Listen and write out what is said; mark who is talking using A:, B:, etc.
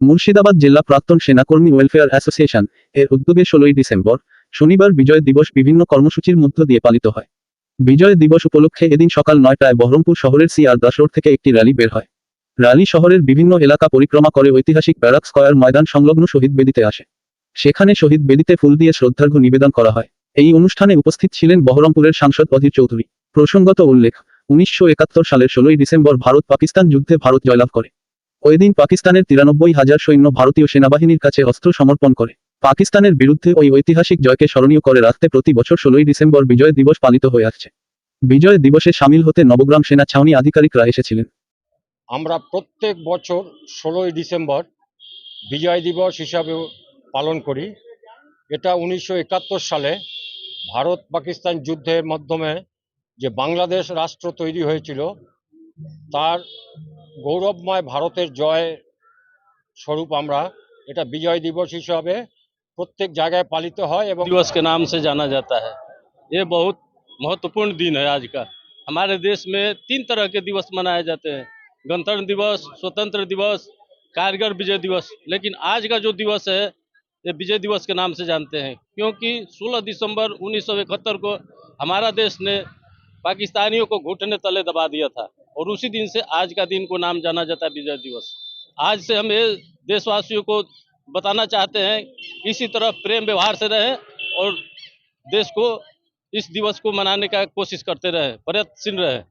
A: মুর্শিদাবাদ জেলা প্রাক্তন সেনাকর্মী welfare association এর উদ্যোগে ষোলোই ডিসেম্বর শনিবার বিজয় দিবস বিভিন্ন কর্মসূচির মধ্য দিয়ে পালিত হয়। বিজয় দিবস উপলক্ষে এদিন সকাল নয়টায় বহরমপুর শহরের দাস রোড থেকে একটি র্যালি বের হয়। র্যালি শহরের বিভিন্ন এলাকা পরিক্রমা করে ঐতিহাসিক ব্যারাক স্কয়ার ময়দান সংলগ্ন শহীদ বেদিতে আসে। সেখানে শহীদ বেদিতে ফুল দিয়ে শ্রদ্ধার্ঘ্য নিবেদন করা হয়। এই অনুষ্ঠানে উপস্থিত ছিলেন বহরমপুরের সাংসদ অধীর চৌধুরী। প্রসঙ্গত উল্লেখ, উনিশশো একাত্তর সালের ষোলোই ডিসেম্বর ভারত পাকিস্তান যুদ্ধে ভারত জয়লাভ করে। ওই দিন পাকিস্তানের তিরানব্বই হাজার সৈন্য ভারতীয় সেনাবাহিনীর কাছে অস্ত্র সমর্পণ করে। পাকিস্তানের বিরুদ্ধে ওই ঐতিহাসিক জয়কে স্মরণীয় করে রাখতে প্রতি বছর ষোলোই ডিসেম্বর বিজয় দিবস পালিত হয়ে আসছে। বিজয় দিবসে সামিল হতে নবগ্রাম সেনা ছাউনি আধিকারিকরা এসেছিলেন।
B: আমরা প্রত্যেক বছর ষোলোই ডিসেম্বর বিজয় দিবস হিসাবে পালন করি। এটা উনিশশো একাত্তর সালে ভারত পাকিস্তান যুদ্ধের মাধ্যমে যে বাংলাদেশ রাষ্ট্র তৈরি হয়েছিল, তার গৌরবময় ভারতের জয় স্বরূপ আমরা এটা বিজয় দিবস হিসাবে প্রত্যেক জায়গায় পালিত হয় এবং
C: दिवस के नाम से जाना जाता है ये बहुत महत्वपूर्ण दिन है आज का हमारे देश में तीन तरह के दिवस मनाए जाते हैं गणतंत्र दिवस स्वतंत्र दिवस कारगिल विजय दिवस लेकिन आज का जो दिवस है ये विजय दिवस के नाम से जानते हैं क्योंकि 16 दिसंबर 1971 को हमारा देश ने पाकिस्तानियों को घुटने तले दबा दिया था और उसी दिन से आज का दिन को नाम जाना जाता है विजय दिवस। आज से हम ये देशवासियों को बताना चाहते हैं, इसी तरह प्रेम व्यवहार से रहें और देश को इस दिवस को मनाने का कोशिश करते रहें, प्रयत्नशील रहें।